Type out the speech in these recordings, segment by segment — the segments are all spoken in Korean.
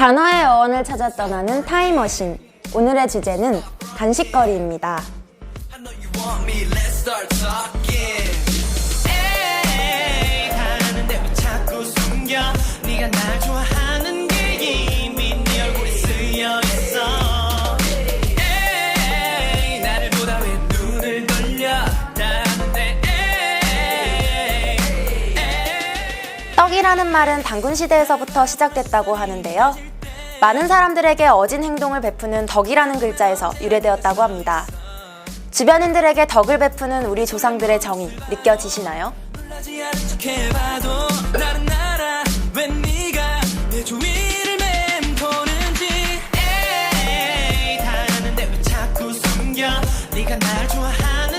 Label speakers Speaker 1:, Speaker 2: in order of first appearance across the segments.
Speaker 1: 단어의 어원을 찾아 떠나는 타임머신. 오늘의 주제는 간식거리입니다.
Speaker 2: Hey,
Speaker 1: 떡이라는 말은 당군 시대에서부터 시작됐다고 하는데요. 많은 사람들에게 어진 행동을 베푸는 덕이라는 글자에서 유래되었다고 합니다. 주변인들에게 덕을 베푸는 우리 조상들의 정의 느껴지시나요?
Speaker 2: 네가 날 좋아하는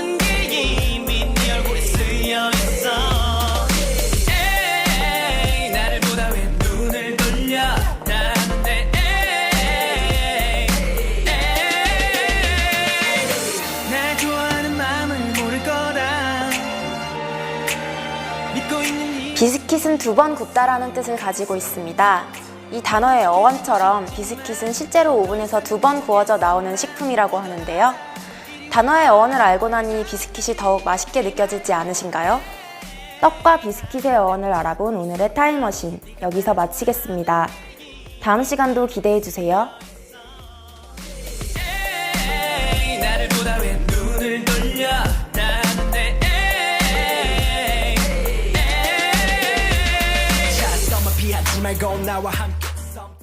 Speaker 1: 비스킷은 두 번 굽다라는 뜻을 가지고 있습니다. 이 단어의 어원처럼 비스킷은 실제로 오븐에서 두 번 구워져 나오는 식품이라고 하는데요. 단어의 어원을 알고 나니 비스킷이 더욱 맛있게 느껴지지 않으신가요? 떡과 비스킷의 어원을 알아본 오늘의 타임머신 여기서 마치겠습니다. 다음 시간도 기대해 주세요.
Speaker 2: 하지 말고 나와 함께